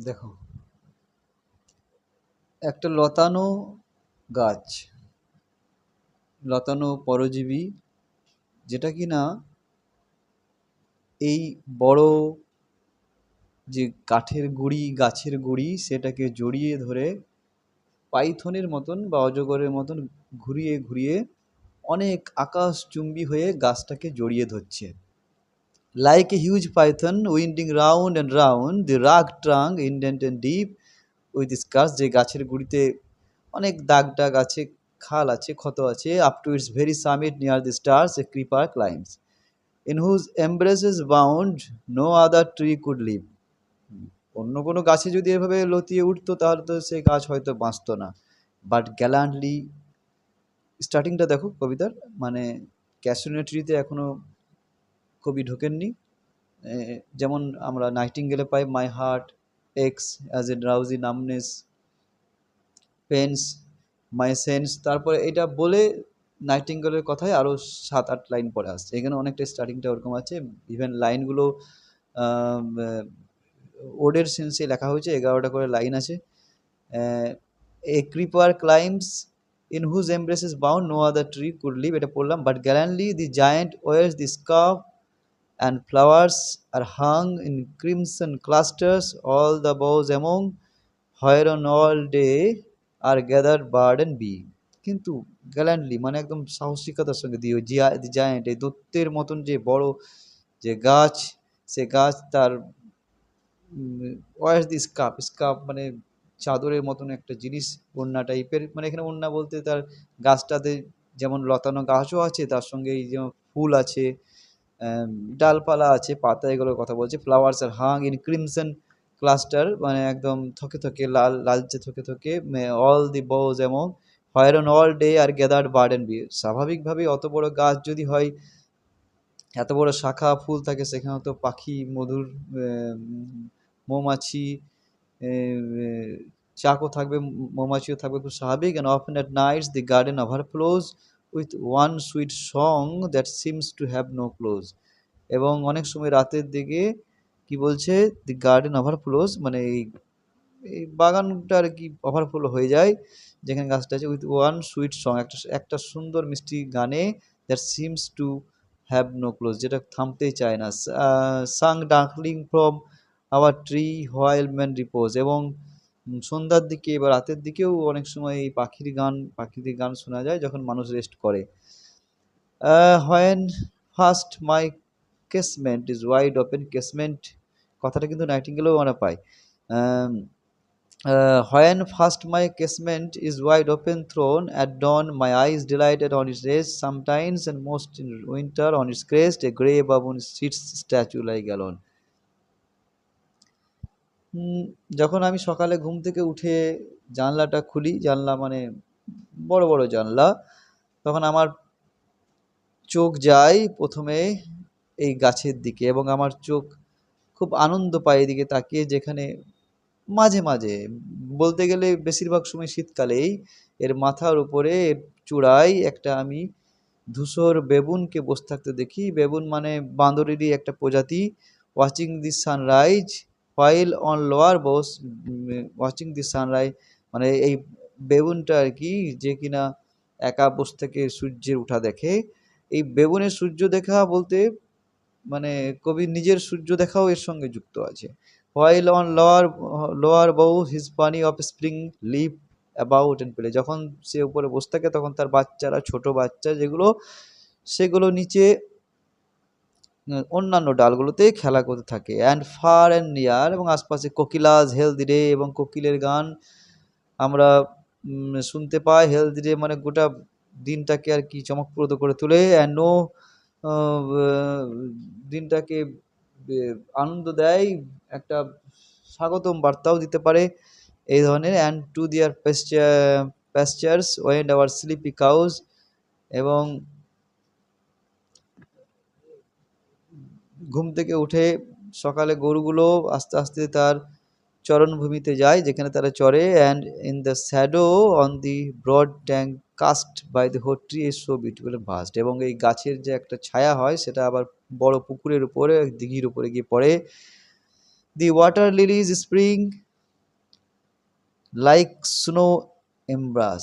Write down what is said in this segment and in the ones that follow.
দেখো। একটা লতানো গাছ, লতানো পরজীবী, যেটা কি না এই বড় যে কাঠের গুঁড়ি, গাছের গুঁড়ি, সেটাকে জড়িয়ে ধরে পাইথনের মতন বা অজগরের মতন ঘুরিয়ে ঘুরিয়ে অনেক আকাশচুম্বী হয়ে গাছটাকে জড়িয়ে ধরছে। Like a huge python winding round and round the rough trunk indented and deep with scars যে গাছের গুঁড়িতে অনেক দাগ টাগ আছে, খাল আছে, ক্ষত আছে up to its very summit near the stars a creeper climbs in whose embraces bound no other tree could live অন্য কোনো গাছে যদি এভাবে লতিয়ে উঠতো, তাহলে তো সেই গাছ হয়তো বাঁচতো না। বাট গ্যালান্টলি স্টার্টিংটা দেখো কবিতার মানে ক্যাশনে ট্রিতে এখনও কবি ঢোকেননি। যেমন আমরা নাইটিঙ্গেলে পাই my heart, aches, as a drowsy, numbness, pains, my sense, তারপরে এটা বলে নাইটিঙ্গেলের কথায় আরও সাত আট লাইন পরে আসছে। এখানে অনেকটা স্টার্টিংটা ওরকম আছে ইভেন লাইনগুলো ওডের সেন্সে লেখা হয়েছে, এগারোটা করে লাইন আছে। A creeper climbs in whose embraces bound, no other tree could live, এটা পড়লাম, but gallantly the giant wears the scarf and flowers are hung in crimson clusters. All the boughs among whereon all day are gathered bird and bee. কিন্তু গ্যাল্যান্ডলি মানে একদম সাহসিকতার সঙ্গে দিয়ে ওই Zia giant এই দত্তের মতন যে বড় যে গাছ, সে গাছ তার ওয়ার্স দি স্কাপ স্কাপ মানে চাদরের মতন একটা জিনিস, ওড়না টাইপের। মানে এখানে ওড়না বলতে তার গাছটাতে যেমন লতানো গাছও আছে, তার সঙ্গে এই যেমন ফুল আছে ডালপালা আছে, পাতা, এগুলোর কথা বলছি। Flowers R Hang in crimson cluster মানে একদম থকে থকে, লাল, লালচে থকে থকে অল দি বোজ এবং on all day are gathered bird and bee স্বাভাবিকভাবেই অত বড় গাছ যদি হয়, এত বড় শাখা ফুল থাকে, সেখানে তো পাখি, মধুর মৌমাছি চাকও থাকবে, মৌমাছিও থাকবে। খুব স্বাভাবিক and often at nights the garden overflows with one sweet song that seems to have no close এবং অনেক সময় রাতের দিকে কি বলছে? দি গার্ডেন ওভারফ্লোজ মানে এই এই বাগানটা আর কি ওভারফ্লো হয়ে যায়, যেখানে গাছটা আছে উইথ ওয়ান সুইট সং একটা একটা সুন্দর মিষ্টি গানে that seems to have no close যেটা থামতেই চায় না। Sang darkling from our tree while man repose এবং সন্ধ্যার দিকে বা রাতের দিকেও অনেক সময় এই পাখির গান পাখিদের গান শোনা যায় যখন মানুষ রেস্ট করে। When first my casement is wide open casement কথাটা কিন্তু নাইটিঙ্গেলেও আমরা পাই। When first my casement is wide open thrown at dawn my eyes delighted on its rest sometimes and most in winter on its crest a grey baboon sits statue like alone hmm, যখন আমি সকালে ঘুম থেকে উঠে জানলাটা খুলি, জানলা মানে বড় বড় জানলা, তখন আমার চোখ যায় প্রথমে এই গাছের দিকে এবং আমার চোখ খুব আনন্দ পায় এদিকে তাকিয়ে, যেখানে মাঝে মাঝে, বলতে গেলে বেশিরভাগ সময় শীতকালেই এর মাথার উপরে চূড়ায় একটা আমি ধূসর বেবুনকে বসে থাকতে দেখি। বেবুন মানে বাঁদরেরই একটা প্রজাতি watching the sunrise while on lower boughs watching the sunrise মানে এই বেবুনটা আর কি যে কিনা একা বসে থেকে সূর্যের উঠা দেখে। এই বেবুনের সূর্য দেখা বলতে মানে কবি নিজের সূর্য দেখাও এর সঙ্গে যুক্ত আছে। While on lower lower boughs his puny offspring leap about and play যখন সে উপরে বসে থাকে, তখন তার বাচ্চারা, ছোট বাচ্চা যেগুলো, সেগুলো নিচে অন্যান্য ডালগুলোতে খেলা করতে থাকে। অ্যান্ড ফার অ্যান্ড নিয়ার এবং আশপাশে কোকিলাজ হেলদি ডে এবং কোকিলের গান আমরা শুনতে পাই। হেলদি ডে মানে গোটা দিনটাকে আর কি চমকপ্রদ করে তোলে। অ্যান্ড নো দিনটাকে আনন্দ দেয়, একটা স্বাগতম বার্তাও দিতে পারে এই ধরনের। And to their pastures wend our sleepy cows এবং ঘুম থেকে উঠে সকালে গরুগুলো আস্তে আস্তে তার চরণভূমিতে যায়, যেখানে তারা চরে and in the shadow on the broad tank cast by the hoar tree is so beautiful vast এবং এই গাছের যে একটা ছায়া হয়, সেটা আবার বড় পুকুরের উপরে, দিঘির উপরে গিয়ে পড়ে। The water lilies spring like snow embrace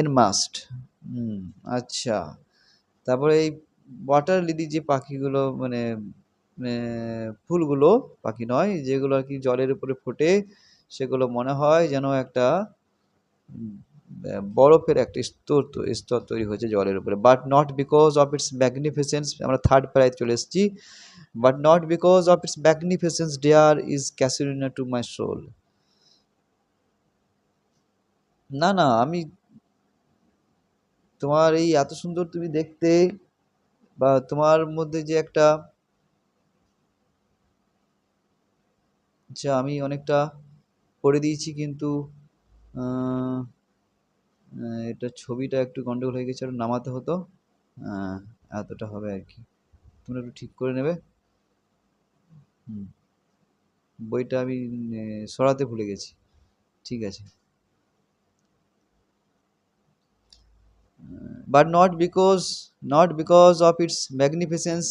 enmassed আচ্ছা। তারপরে এই ওয়াটার লিলি যে পাখিগুলো মানে ফুলগুলো পাখি নয়, যেগুলো আর কি জলের উপরে ফোটে, সেগুলো মনে হয় যেন একটা বরফের একটা স্তর স্তর তৈরি হয়েছে জলের উপরে। But not because of its magnificence আমরা থার্ড প্রায় চলে এসেছি। But not because of its magnificence dear is casuarina to my soul না না, আমি তোমার এই এত সুন্দর তুমি দেখতে বা তোমার মধ্যে যে একটা আচ্ছা আমি অনেকটা করে দিয়েছি কিন্তু এটা ছবিটা একটু গন্ডগোল হয়ে গেছে আর নামাতে হতো এতটা হবে আর কি। তোমরা একটু ঠিক করে নেবে। হুম। বইটা আমি সরাতে ভুলে গেছি। ঠিক আছে। But not because not because of its magnificence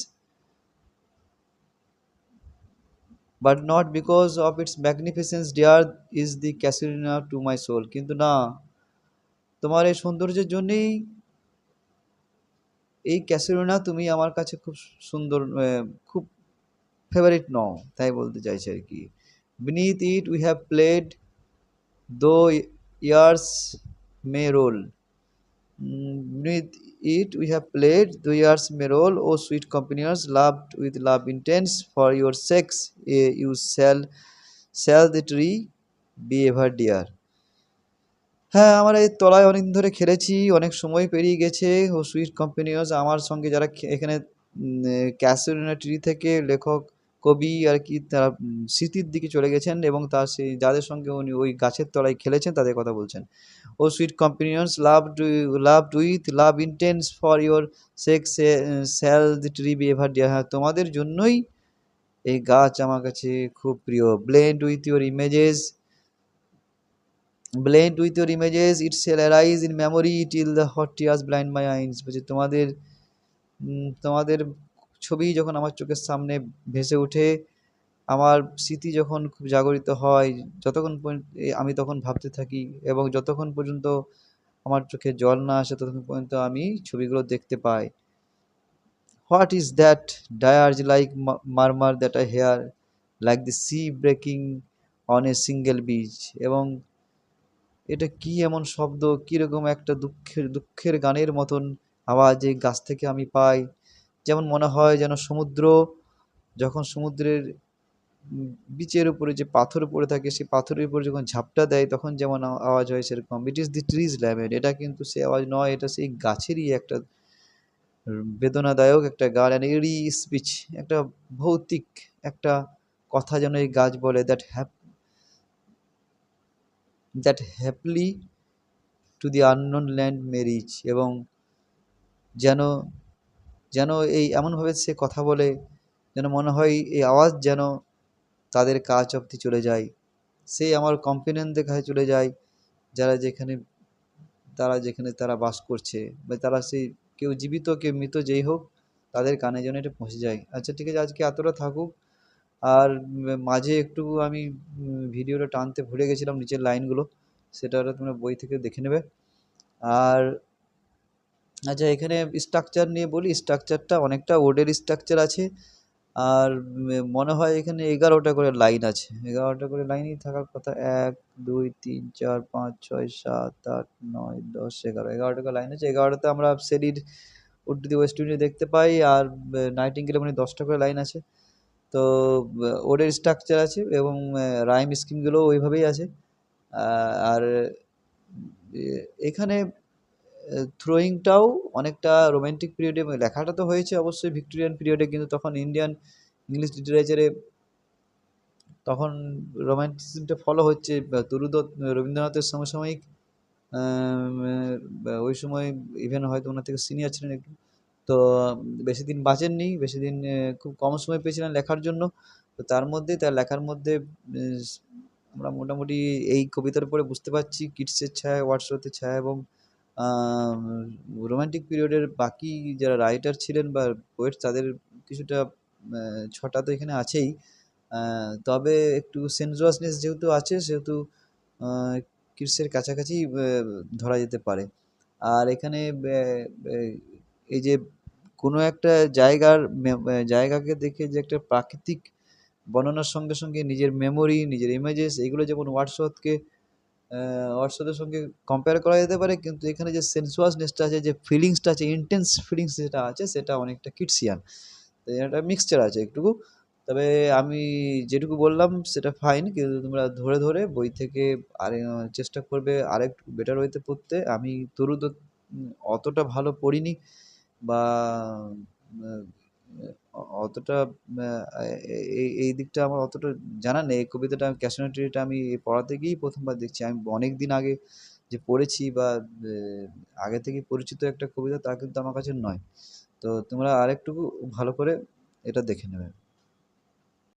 but not because of its magnificence dear is the casuarina to my soul কিন্তু না, তোমার এই সৌন্দর্যের জন্যেই এই ক্যাসিলিনা তুমি আমার কাছে খুব সুন্দর খুব ফেভারিট নও, তাই বলতে চাইছি আর কি। Beneath it we have played though years may roll beneath it we have played the years may roll o sweet companions loved with love intense for your sex eh, you shall shall the tree be ever dear হ্যাঁ আমরা এই তলায় অনেক ধরে খেলেছি অনেক সময় পেরিয়ে গেছে ও সুইট কম্পানিয়স আমার সঙ্গে যারা এখানে ক্যাসেলিনা ট্রি থেকে লেখক কবি আর কি তারা স্মৃতির দিকে চলে গেছেন এবং তার সেই, যাদের সঙ্গে উনি ওই গাছের তলায় খেলেছেন তাদের কথা বলছেন। O sweet companions love love with love intense for your sakes shall the tree be ever dear হ্যাঁ তোমাদের জন্যই এই গাছ আমার কাছে খুব প্রিয়। Blend with your images blend with your images it shall arise in memory till the hot tears blind my eyes বলছে, তোমাদের তোমাদের ছবি যখন আমার চোখের সামনে ভেসে ওঠে, আমার স্মৃতি যখন খুব জাগরিত হয়, যতক্ষণ আমি তখন ভাবতে থাকি এবং যতক্ষণ পর্যন্ত আমার চোখে জল না আসে, ততক্ষণ পর্যন্ত আমি ছবিগুলো দেখতে পাই। What is that dirge like murmur that I hear like the sea breaking on a shingle beach এবং এটা কি এমন শব্দ? কীরকম একটা দুঃখের দুঃখের গানের মতন আওয়াজ এই গাছ থেকে আমি পাই। যেমন মনে হয় যেন সমুদ্র, যখন সমুদ্রের বিচের উপরে যে পাথর পড়ে থাকে, সেই পাথরের উপরে যখন ঝাপটা দেয়, তখন যেমন আওয়াজ হয় সেরকম। It is the tree's lament এটা কিন্তু সে আওয়াজ নয়, এটা সেই গাছেরই একটা বেদনাদায়ক একটা গান অ্যান্ড এরি স্পিচ একটা ভৌতিক একটা কথা যেন এই গাছ বলে that hap that haply to the unknown land may reach এবং যেন যেন এই এমনভাবে সে কথা বলে, যেন মনে হয় এই আওয়াজ যেন তাদের কাজ অবধি চলে যায়। সে আমার কম্পেনিয়নদের কাছে চলে যায়, যারা যেখানে, তারা যেখানে তারা বাস করছে। বা তারা সেই কেউ জীবিত, কেউ মৃত যেই হোক, তাদের কানে যেন এটা পৌঁছে যায়। আচ্ছা ঠিক আছে, আজকে এতটা থাকুক। আর মাঝে একটু আমি ভিডিওটা টানতে ভুলে গেছিলাম নিচের লাইনগুলো। সেটা তোমরা বই থেকে দেখে নেবে। আর আচ্ছা এখানে স্ট্রাকচার নিয়ে বলি স্ট্রাকচারটা অনেকটা ওডের স্ট্রাকচার আছে। আর মনে হয় এখানে এগারোটা করে লাইন আছে। এগারোটা করে লাইনই থাকার কথা এক, দুই, তিন, চার, পাঁচ, ছয়, সাত, আট, নয়, দশ, এগারো। এগারোটা করে লাইন আছে। এগারোটাতে আমরা সেরির উড্ডি ওয়েস্ট ইন্ডিজ দেখতে পাই। আর নাইটিঙ্গেলে মানে দশটা করে লাইন আছে। তো ওডের স্ট্রাকচার আছে এবং রাইম স্কিমগুলো ওইভাবেই আছে। আর এখানে থ্রোয়িংটাও অনেকটা রোমান্টিক পিরিয়ডে লেখাটা তো হয়েছে অবশ্যই ভিক্টোরিয়ান পিরিয়ডে কিন্তু তখন ইন্ডিয়ান ইংলিশ লিটারেচারে তখন রোম্যান্টিসিজমটা ফলো হচ্ছে। তরুদত্ত রবীন্দ্রনাথের সমসাময়িক ওই সময় ইভেন হয়তো ওনার থেকে সিনিয়র ছিলেন একটু। তো বেশি দিন বাঁচেননি, বেশি দিন খুব কম সময় পেয়েছিলেন লেখার জন্য। তো তার মধ্যে, তার লেখার মধ্যে আমরা মোটামুটি এই কবিতার উপরে বুঝতে পারছি। কিটসের ছায়া হোয়াটসঅ্যাপের ছায়া এবং রোমান্টিক পিরিয়ডের বাকি যারা রাইটার ছিলেন বা পোয়েট তাদের কিছুটা ছটা তো এখানে আছেই। তবে একটু সেন্সুয়াসনেস যেহেতু আছে, সেহেতু কিডসের কাছাকাছি ধরা যেতে পারে। আর এখানে এই যে কোনো একটা জায়গার জায়গাকে দেখে যে একটা প্রাকৃতিক বর্ণনার সঙ্গে সঙ্গে নিজের মেমোরি নিজের ইমেজেস এগুলো যেমন ওয়ার্ডসওয়ার্থকে ওয়ার্ডসওয়ার্থের সঙ্গে কম্পেয়ার করা যেতে পারে, কিন্তু এখানে যে সেন্সুয়াসনেসটা আছে, যে ফিলিংসটা আছে ইন্টেন্স ফিলিংস যেটা আছে, সেটা অনেকটা কিডসিয়ান তো একটা মিক্সচার আছে একটুকু। তবে আমি যেটুকু বললাম, সেটা ফাইন কিন্তু তোমরা ধরে ধরে বই থেকে আরে চেষ্টা করবে আরেকটু বেটার ওয়েতে পড়তে। আমি তরু অতটা ভালো পড়িনি, বা অতটা এই এই দিকটা আমার অতটা জানা নেই। এই কবিতাটা আমি আমি পড়াতে গিয়েই প্রথমবার দেখছি। আমি অনেক দিন আগে যে পড়েছি বা আগে থেকে পরিচিত একটা কবিতা তা কিন্তু আমার কাছে নয়। তো তোমরা আরেকটু ভালো করে এটা দেখে নেবে।